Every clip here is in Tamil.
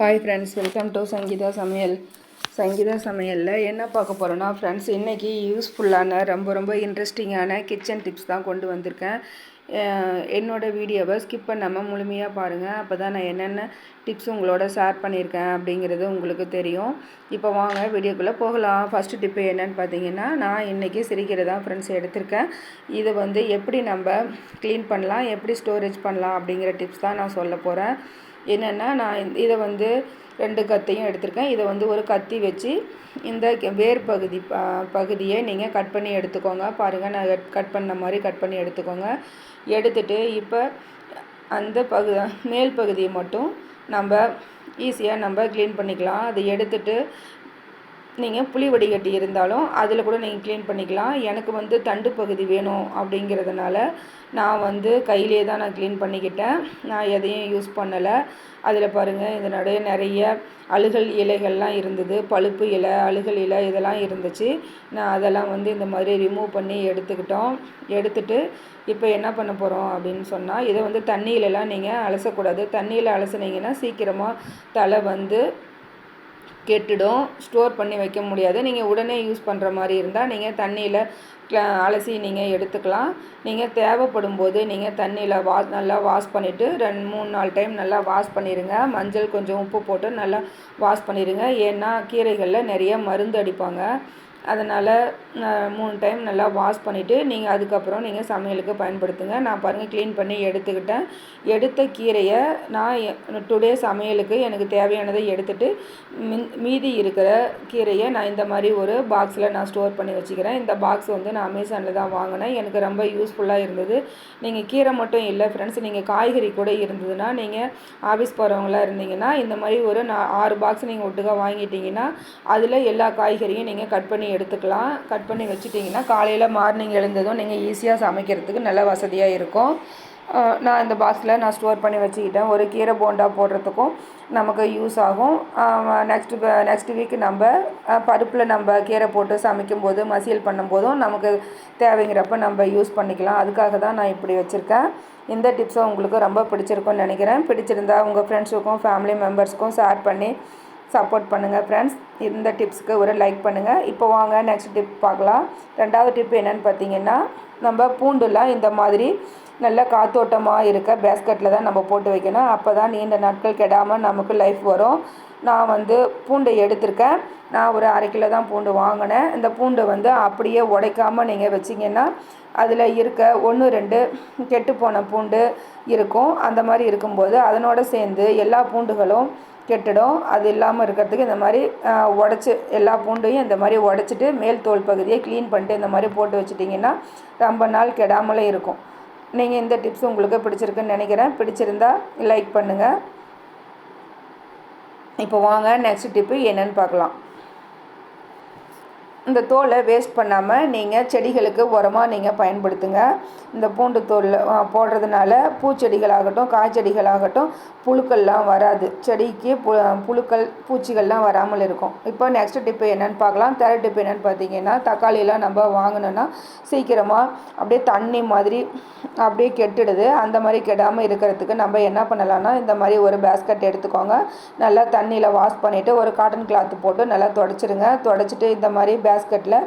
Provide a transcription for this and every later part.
Hi friends welcome to Sangeetha சமையல் சங்கீதா சமையலில் என்ன பார்க்க போகிறோன்னா ஃப்ரெண்ட்ஸ் இன்றைக்கி யூஸ்ஃபுல்லான ரொம்ப ரொம்ப இன்ட்ரெஸ்டிங்கான கிச்சன் டிப்ஸ் தான் கொண்டு வந்திருக்கேன். என்னோடய வீடியோவை ஸ்கிப் பண்ணாமல் முழுமையாக பாருங்கள் அப்போ தான் நான் என்னென்ன டிப்ஸ் உங்களோட ஷேர் பண்ணியிருக்கேன் அப்படிங்கிறது உங்களுக்கு தெரியும். இப்போ வாங்க வீடியோக்குள்ளே போகலாம். ஃபஸ்ட்டு டிப்பு என்னன்னு பார்த்தீங்கன்னா நான் இன்றைக்கி சிரிக்கிறதா ஃப்ரெண்ட்ஸ் எடுத்திருக்கேன். இது வந்து எப்படி நம்ம க்ளீன் பண்ணலாம் எப்படி ஸ்டோரேஜ் பண்ணலாம் அப்படிங்கிற டிப்ஸ் தான் நான் சொல்ல போகிறேன் என்னென்னா நான் இதை வந்து ரெண்டு கத்தையும் எடுத்திருக்கேன். இதை வந்து ஒரு கத்தி வச்சு இந்த வேர் பகுதி ப- பகுதியை நீங்கள் கட் பண்ணி எடுத்துக்கோங்க. பாருங்கள் நான் கட் பண்ண மாதிரி கட் பண்ணி எடுத்துக்கோங்க. எடுத்துட்டு இப்போ அந்த பகு மேல் பகுதியை மட்டும் நம்ம ஈஸியாக நம்ம க்ளீன் பண்ணிக்கலாம். அதை எடுத்துட்டு நீங்கள் புளி வடிகட்டி இருந்தாலும் அதில் கூட நீங்கள் க்ளீன் பண்ணிக்கலாம். எனக்கு வந்து தண்டு பகுதி வேணும் அப்படிங்கிறதுனால நான் வந்து கையிலே தான் நான் க்ளீன் பண்ணிக்கிட்டேன். நான் எதையும் யூஸ் பண்ணலை. அதில் பாருங்கள் இதனுடைய நிறைய அழுகல் இலைகள்லாம் இருந்தது. பழுப்பு இலை அழுகல் இலை இதெல்லாம் இருந்துச்சு. நான் அதெல்லாம் வந்து இந்த மாதிரி ரிமூவ் பண்ணி எடுத்துக்கிட்டோம். எடுத்துட்டு இப்போ என்ன பண்ண போகிறோம் அப்படின்னு சொன்னால் இதை வந்து தண்ணியிலலாம் நீங்கள் அலசக்கூடாது. தண்ணியில் அலசுனீங்கன்னா சீக்கிரமாக தலை வந்து கெட்டுடும். ஸ்டோர் பண்ணி வைக்க முடியாது. நீங்கள் உடனே யூஸ் பண்ணுற மாதிரி இருந்தால் நீங்கள் தண்ணியில் அலசி நீங்கள் எடுத்துக்கலாம். நீங்கள் தேவைப்படும் போது நீங்கள் தண்ணியில் வா நல்லா வாஷ் பண்ணிவிட்டு ரெண்டு மூணு நாலு டைம் நல்லா வாஷ் பண்ணிடுங்க மஞ்சள் கொஞ்சம் உப்பு போட்டு நல்லா வாஷ் பண்ணிடுங்க ஏன்னா கீரைகளில் நிறைய மருந்து அடிப்பாங்க. அதனால் மூணு டைம் நல்லா வாஷ் பண்ணிவிட்டு நீங்கள் அதுக்கப்புறம் நீங்கள் சமையலுக்கு பயன்படுத்துங்க. நான் பாருங்கள் க்ளீன் பண்ணி எடுத்துக்கிட்டேன். எடுத்த கீரையை நான் டுடே சமையலுக்கு எனக்கு தேவையானதை எடுத்துட்டு மீதி இருக்கிற கீரையை நான் இந்த மாதிரி ஒரு பாக்ஸில் நான் ஸ்டோர் பண்ணி வச்சுக்கிறேன். இந்த பாக்ஸ் வந்து நான் அமேசானில் தான் வாங்கினேன். எனக்கு ரொம்ப யூஸ்ஃபுல்லாக இருந்தது. நீங்கள் கீரை மட்டும் இல்லை ஃப்ரெண்ட்ஸ் நீங்கள் காய்கறி கூட இருந்ததுன்னா நீங்கள் ஆஃபீஸ் போகிறவங்களா இருந்தீங்கன்னா இந்த மாதிரி ஒரு நான் ஆறு பாக்ஸ் நீங்கள் ஒட்டுக்காக வாங்கிட்டீங்கன்னா அதில் எல்லா காய்கறியும் நீங்கள் கட் பண்ணி எடுத்துக்கலாம். கட் பண்ணி வச்சுட்டிங்கன்னா காலையில் மார்னிங் எழுந்ததும் நீங்கள் ஈஸியாக சமைக்கிறதுக்கு நல்ல வசதியாக இருக்கும். நான் இந்த பாக்ஸில் நான் ஸ்டோர் பண்ணி வச்சுக்கிட்டேன். ஒரு கீரை போண்டா போடுறதுக்கும் நமக்கு யூஸ் ஆகும். நெக்ஸ்ட் நெக்ஸ்ட் வீக் நம்ம பருப்பில் நம்ம கீரை போட்டு சமைக்கும்போது மசியல் பண்ணும்போதும் நமக்கு தேவைங்கிறப்ப நம்ம யூஸ் பண்ணிக்கலாம். அதுக்காக தான் நான் இப்படி வச்சுருக்கேன். இந்த டிப்ஸும் உங்களுக்கு ரொம்ப பிடிச்சிருக்கும்னு நினைக்கிறேன். பிடிச்சிருந்தா உங்கள் ஃப்ரெண்ட்ஸுக்கும் ஃபேமிலி மெம்பர்ஸ்க்கும் ஷேர் பண்ணி சப்போர்ட் பண்ணுங்கள் ஃப்ரெண்ட்ஸ் இந்த டிப்ஸ்க்கு ஒரு லைக் பண்ணுங்கள் இப்போ வாங்க நெக்ஸ்ட் டிப் பார்க்கலாம். ரெண்டாவது டிப் என்னென்னு பார்த்தீங்கன்னா நம்ம பூண்டுலாம் இந்த மாதிரி நல்ல காத்தோட்டமாக இருக்க பேஸ்கெட்டில் தான் நம்ம போட்டு வைக்கணும். அப்போ தான் நீண்ட நாட்கள் கெடாமல் நமக்கு லைஃப் வரும். நான் வந்து பூண்டை எடுத்திருக்கேன். நான் ஒரு அரை கிலோ தான் பூண்டு வாங்கினேன். இந்த பூண்டை வந்து அப்படியே உடைக்காமல் நீங்கள் வச்சிங்கன்னா அதில் இருக்க ஒன்று ரெண்டு கெட்டுப்போன பூண்டு இருக்கும். அந்த மாதிரி இருக்கும்போது அதனோட சேர்ந்து எல்லா பூண்டுகளும் கெட்டுடும். அது இல்லாமல் இருக்கிறதுக்கு இந்த மாதிரி உடச்சி எல்லா பூண்டையும் இந்த மாதிரி உடச்சிட்டு மேல் தோல் பகுதியை க்ளீன் பண்ணிட்டு இந்த மாதிரி போட்டு வச்சிட்டிங்கன்னா ரொம்ப நாள் கெடாமலே இருக்கும். நீங்கள் இந்த டிப்ஸ் உங்களுக்கு பிடிச்சிருக்குன்னு நினைக்கிறேன். பிடிச்சிருந்தா லைக் பண்ணுங்கள் இப்போ வாங்க நெக்ஸ்ட் டிப்பு என்னன்னு பார்க்கலாம். இந்த தோலை வேஸ்ட் பண்ணாமல் நீங்கள் செடிகளுக்கு உரமாக நீங்கள் பயன்படுத்துங்க. இந்த பூண்டு தோல் போடுறதுனால பூச்செடிகளாகட்டும் காய்ச்செடிகளாகட்டும் புழுக்கள்லாம் வராது. செடிக்கு பு புழுக்கள் பூச்சிகள்லாம் வராமல் இருக்கும். இப்போ நெக்ஸ்ட் டிப்பு என்னென்னு பார்க்கலாம். தேர்ட் டிப்பு என்னென்னு பார்த்தீங்கன்னா தக்காளியெல்லாம் நம்ம வாங்கினோன்னா சீக்கிரமாக அப்படியே தண்ணி மாதிரி அப்படியே கெட்டுடுது. அந்த மாதிரி கெடாமல் இருக்கிறதுக்கு நம்ம என்ன பண்ணலாம்னா இந்த மாதிரி ஒரு பேஸ்கெட் எடுத்துக்கோங்க. நல்லா தண்ணியில் வாஷ் பண்ணிவிட்டு ஒரு காட்டன் கிளாத் போட்டு நல்லா தொடச்சிருங்க. தொடச்சிட்டு இந்த மாதிரி பேஸ்கெட்டில்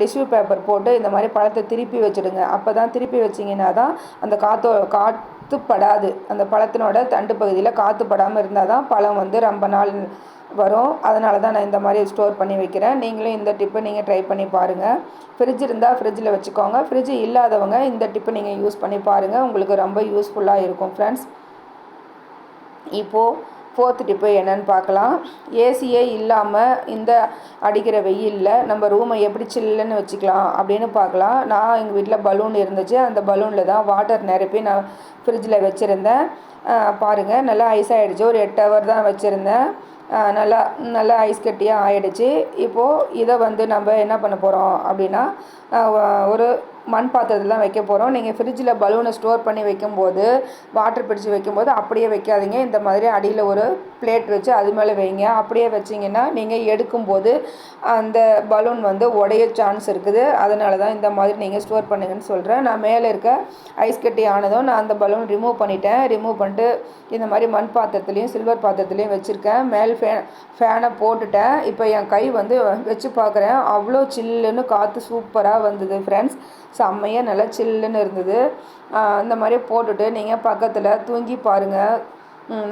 டிஷ்யூ பேப்பர் போட்டு இந்த மாதிரி பழத்தை திருப்பி வச்சுடுங்க. அப்போ தான் திருப்பி வச்சிங்கன்னா தான் அந்த காத்தோ காற்று படாது அந்த பழத்தினோட தண்டு பகுதியில் காற்று படாமல் இருந்தால் தான் பழம் வந்து ரொம்ப நாள் வரும். அதனால தான் நான் இந்த மாதிரி ஸ்டோர் பண்ணி வைக்கிறேன். நீங்களும் இந்த டிப்பை நீங்கள் ட்ரை பண்ணி பாருங்கள் ஃப்ரிட்ஜ் இருந்தால் ஃப்ரிட்ஜில் வச்சுக்கோங்க. ஃப்ரிட்ஜ் இல்லாதவங்க இந்த டிப்பை நீங்கள் யூஸ் பண்ணி பாருங்கள் உங்களுக்கு ரொம்ப யூஸ்ஃபுல்லாக இருக்கும் ஃப்ரெண்ட்ஸ் இப்போது ஃபோர்த் டிப்பு என்னன்னு பார்க்கலாம். ஏசியே இல்லாமல் இந்த அடிக்கிற வெயிலில் நம்ம ரூமை எப்படி சில்லுன்னு வச்சுக்கலாம் அப்படின்னு பார்க்கலாம். நான் எங்கள் வீட்டில் பலூன் இருந்துச்சு. அந்த பலூனில் தான் வாட்டர் நிரப்பி நான் ஃப்ரிட்ஜில் வச்சுருந்தேன். பாருங்கள் நல்லா ஐஸ் ஆகிடுச்சு ஒரு எட்டு ஹவர் தான் வச்சுருந்தேன். நல்லா நல்லா ஐஸ் கட்டியாக ஆகிடுச்சு இப்போது இதை வந்து நம்ம என்ன பண்ண போகிறோம் அப்படின்னா ஒரு மண் பாத்திரத்தில் தான் வைக்க போகிறோம் நீங்கள் ஃப்ரிட்ஜில் பலூனை ஸ்டோர் பண்ணி வைக்கும்போது வாட்டர் பிடிச்சி வைக்கும்போது அப்படியே வைக்காதீங்க. இந்த மாதிரி அடியில் ஒரு பிளேட் வச்சு அது மேலே வைங்க. அப்படியே வச்சிங்கன்னா நீங்கள் எடுக்கும்போது அந்த பலூன் வந்து உடைய சான்ஸ் இருக்குது. அதனால தான் இந்த மாதிரி நீங்கள் ஸ்டோர் பண்ணுங்கன்னு சொல்கிறேன் நான் மேலே இருக்க ஐஸ் கட்டி ஆனதும் நான் அந்த பலூன் ரிமூவ் பண்ணிட்டேன். ரிமூவ் பண்ணிட்டு இந்த மாதிரி மண் பாத்திரத்துலேயும் சில்வர் பாத்திரத்துலேயும் வச்சுருக்கேன். மேல் ஃபேன் ஃபேனை போட்டுட்டேன். இப்போ என் கை வந்து வச்சு பார்க்குறேன். அவ்வளோ சில்லுன்னு காற்று சூப்பராக வந்தது ஃப்ரெண்ட்ஸ் செம்மையாக நல்லா சில்லுன்னு இருந்தது. இந்த மாதிரி போட்டுட்டு நீங்கள் பக்கத்தில் தூங்கி பாருங்கள்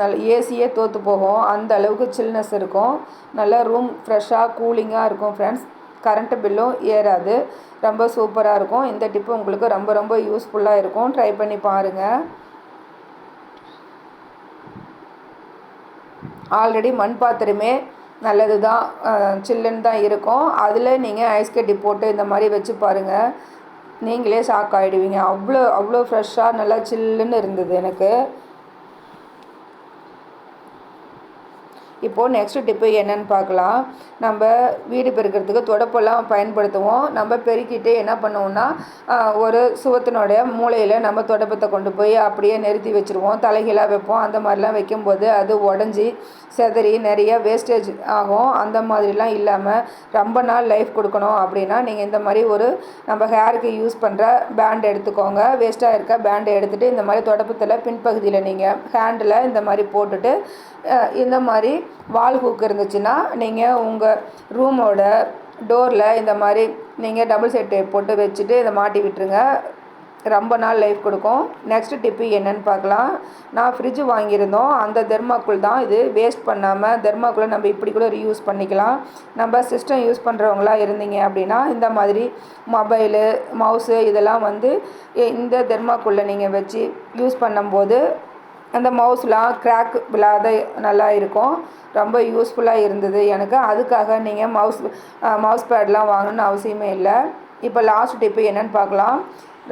நல்ல ஏசியே தோற்று போகும். அந்த அளவுக்கு சில்னஸ் இருக்கும். நல்லா ரூம் ஃப்ரெஷ்ஷாக கூலிங்காக இருக்கும் ஃப்ரெண்ட்ஸ் கரண்ட்டு பில்லும் ஏறாது. ரொம்ப சூப்பராக இருக்கும். இந்த டிப்பு உங்களுக்கு ரொம்ப ரொம்ப யூஸ்ஃபுல்லாக இருக்கும். ட்ரை பண்ணி பாருங்கள் ஆல்ரெடி மண் பாத்திரமே நல்லது தான் சில்லுன்னு தான் இருக்கும். அதில் நீங்கள் ஐஸ் கட்டி போட்டு இந்த மாதிரி வச்சு பாருங்கள் நீங்களே ஷாக் ஆகிடுவீங்க அவ்வளோ அவ்வளோ ஃப்ரெஷ்ஷாக நல்லா சில்லுன்னு இருந்தது எனக்கு. இப்போது நெக்ஸ்ட் டிப்பு என்னென்னு பார்க்கலாம். நம்ம வீடு பெருக்கிறதுக்கு தொடப்பெல்லாம் பயன்படுத்துவோம். நம்ம பெருக்கிட்டு என்ன பண்ணுவோம்னா ஒரு சுவத்தினுடைய மூளையில் நம்ம தொடப்பத்தை கொண்டு போய் அப்படியே நிறுத்தி வச்சுருவோம். தலைகீழாக வைப்போம். அந்த மாதிரிலாம் வைக்கும்போது அது உடஞ்சி செதறி நிறைய வேஸ்டேஜ் ஆகும். அந்த மாதிரிலாம் இல்லாமல் ரொம்ப நாள் லைஃப் கொடுக்கணும் அப்படின்னா நீங்கள் இந்த மாதிரி ஒரு நம்ம ஹேருக்கு யூஸ் பண்ணுற பேண்ட் எடுத்துக்கோங்க. வேஸ்ட்டாக இருக்க பேண்டை எடுத்துகிட்டு இந்த மாதிரி தொடப்பத்தில் பின்பகுதியில் நீங்கள் ஹேண்டில் இந்த மாதிரி போட்டுட்டு இந்த மாதிரி வால் ஹூக் இருந்துச்சுன்னா நீங்கள் உங்கள் ரூமோட டோரில் இந்த மாதிரி நீங்கள் டபுள் செட்டு போட்டு வச்சுட்டு இதை மாட்டி விட்டுருங்க. ரொம்ப நாள் லைஃப் கொடுக்கும். நெக்ஸ்ட் டிப்பு என்னென்னு பார்க்கலாம். நான் ஃப்ரிட்ஜ் வாங்கியிருந்தோம். அந்த தெர்மாக்குள் தான் இது. வேஸ்ட் பண்ணாமல் தெர்மாக்குள்ளே நம்ம இப்படி கூட ரீயூஸ் பண்ணிக்கலாம். நம்ம சிஸ்டம் யூஸ் பண்ணுறவங்களா இருந்தீங்க அப்படின்னா இந்த மாதிரி மொபைலு மவுஸு இதெல்லாம் வந்து இந்த தெர்மாக்குள்ளே நீங்கள் வச்சு யூஸ் பண்ணும்போது அந்த மவுஸ்லாம் க்ராக் விழாத நல்லா இருக்கும் ரொம்ப யூஸ்ஃபுல்லாக இருந்தது எனக்கு. அதுக்காக நீங்கள் மவுஸ் மவுஸ் பேட்லாம் வாங்கணுன்னு அவசியமே இல்லை. இப்போ லாஸ்ட் டிப்பு என்னென்னு பார்க்கலாம்.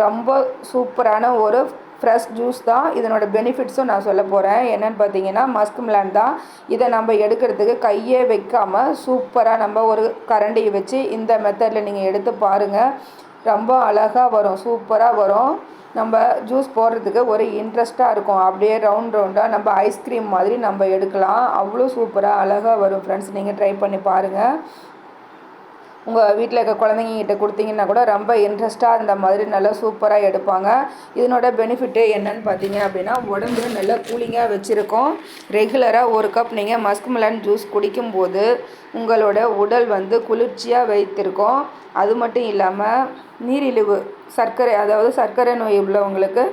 ரொம்ப சூப்பரான ஒரு ஃப்ரெஷ் ஜூஸ் தான். இதனோட பெனிஃபிட்ஸும் நான் சொல்ல போகிறேன் என்னென்னு பார்த்தீங்கன்னா மஸ்க் மிலான் தான். இதை நம்ம எடுக்கிறதுக்கு கையே வைக்காமல் சூப்பராக நம்ம ஒரு கரண்டியை வச்சு இந்த மெத்தடில் நீங்கள் எடுத்து பாருங்கள் ரொம்ப அழகாக வரும். சூப்பராக வரும். நம்ம ஜூஸ் போடுறதுக்கு ஒரு இன்ட்ரெஸ்ட்டாக இருக்கும். அப்படியே ரவுண்ட் ரவுண்டாக நம்ம ஐஸ்கிரீம் மாதிரி நம்ம எடுக்கலாம். அவ்வளோ சூப்பராக அழகாக வரும் ஃப்ரெண்ட்ஸ் நீங்கள் ட்ரை பண்ணி பாருங்கள் உங்கள் வீட்டில் இருக்க குழந்தைங்கிட்ட கொடுத்தீங்கன்னா கூட ரொம்ப இன்ட்ரெஸ்ட்டாக இருந்த மாதிரி நல்லா சூப்பராக எடுப்பாங்க. இதனோட பெனிஃபிட்டு என்னன்னு பார்த்தீங்க அப்படின்னா உடம்பு நல்லா கூலிங்காக வச்சுருக்கோம். ரெகுலராக ஒரு கப் நீங்கள் மஸ்க் மிலன் ஜூஸ் குடிக்கும்போது உங்களோட உடல் வந்து குளிர்ச்சியாக வைத்திருக்கும். அது மட்டும் இல்லாமல் நீரிழிவு சர்க்கரை அதாவது சர்க்கரை நோய் உள்ளவங்களுக்கு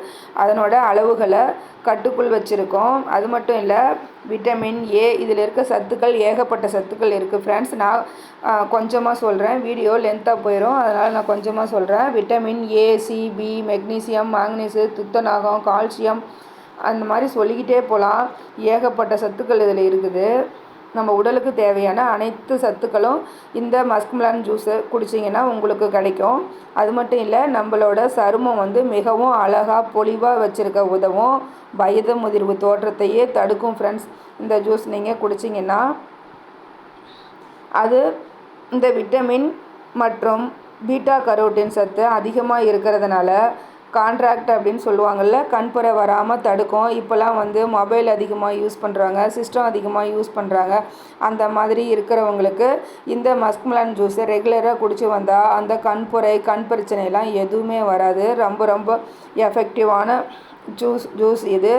அதனோட அளவுகளை கட்டுக்குள் வச்சுருக்கோம். அது மட்டும் இல்லை விட்டமின் ஏ இதில் இருக்க சத்துக்கள் ஏகப்பட்ட சத்துக்கள் இருக்குது ஃப்ரெண்ட்ஸ் நான் கொஞ்சமாக சொல்கிறேன் வீடியோ லென்த்தாக போயிடும் அதனால் நான் கொஞ்சமாக சொல்கிறேன் vitamin A C B magnesium manganese துத்தநாகம் கால்சியம் அந்த மாதிரி சொல்லிக்கிட்டே போகலாம் ஏகப்பட்ட சத்துக்கள் இதில் இருக்குது. நம்ம உடலுக்கு தேவையான அனைத்து சத்துக்களும் இந்த மஸ்க்மிலான் ஜூஸை குடிச்சிங்கன்னா உங்களுக்கு கிடைக்கும். அது மட்டும் இல்லை நம்மளோட சருமம் வந்து மிகவும் அழகாக பொலிவாக வச்சுருக்க உதவும். வயது முதிர்வு தோற்றத்தையே தடுக்கும் ஃப்ரெண்ட்ஸ் இந்த ஜூஸ் நீங்கள் குடிச்சிங்கன்னா அது இந்த விட்டமின் மற்றும் பீட்டா கரோட்டின் சத்து அதிகமாக இருக்கிறதுனால கான்ட்ராக்ட் அப்படின்னு சொல்லுவாங்கள்ல கண்புரை வராமல் தடுக்கும். இப்போல்லாம் வந்து மொபைல் அதிகமாக யூஸ் பண்ணுறாங்க சிஸ்டம் அதிகமாக யூஸ் பண்ணுறாங்க அந்த மாதிரி இருக்கிறவங்களுக்கு இந்த மஸ்க்மலான் ஜூஸை ரெகுலராக குடிச்சு வந்தால் அந்த கண்புரை கண் பிரச்சனைலாம் எதுவுமே வராது. ரொம்ப ரொம்ப எஃபெக்டிவான ஜூஸ் ஜூஸ் இது.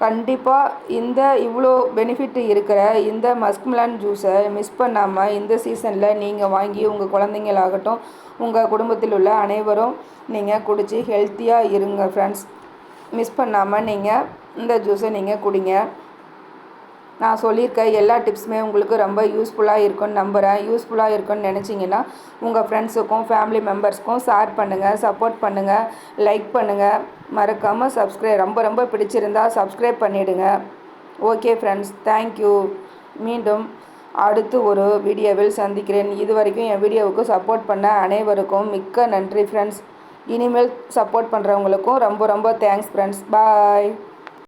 கண்டிப்பாக இந்த இவ்வளோ பெனிஃபிட் இருக்கிற இந்த மஸ்க்மிலான் ஜூஸை மிஸ் பண்ணாமல் இந்த சீசனில் நீங்கள் வாங்கி உங்கள் குழந்தைங்களாகட்டும் உங்கள் குடும்பத்தில் உள்ள அனைவரும் நீங்கள் குடித்து ஹெல்த்தியாக இருங்க ஃப்ரெண்ட்ஸ் மிஸ் பண்ணாமல் நீங்கள் இந்த ஜூஸை நீங்கள் குடிங்க. நான் சொல்லியிருக்க எல்லா டிப்ஸுமே உங்களுக்கு ரொம்ப யூஸ்ஃபுல்லாக இருக்கும்னு நம்புகிறேன் யூஸ்ஃபுல்லாக இருக்கும்னு நினச்சிங்கன்னா உங்கள் ஃப்ரெண்ட்ஸுக்கும் ஃபேமிலி மெம்பர்ஸ்க்கும் ஷேர் பண்ணுங்கள் சப்போர்ட் பண்ணுங்கள் லைக் பண்ணுங்கள் மறக்காமல் சப்ஸ்கிரைப் ரொம்ப ரொம்ப பிடிச்சிருந்தா சப்ஸ்கிரைப் பண்ணிவிடுங்க ஓகே ஃப்ரெண்ட்ஸ் தேங்க்யூ மீண்டும் அடுத்து ஒரு வீடியோவில் சந்திக்கிறேன். இது வரைக்கும் என் வீடியோவுக்கு சப்போர்ட் பண்ண அனைவருக்கும் மிக்க நன்றி ஃப்ரெண்ட்ஸ் இனிமேல் சப்போர்ட் பண்ணுறவங்களுக்கும் ரொம்ப ரொம்ப தேங்க்ஸ் ஃப்ரெண்ட்ஸ் பாய்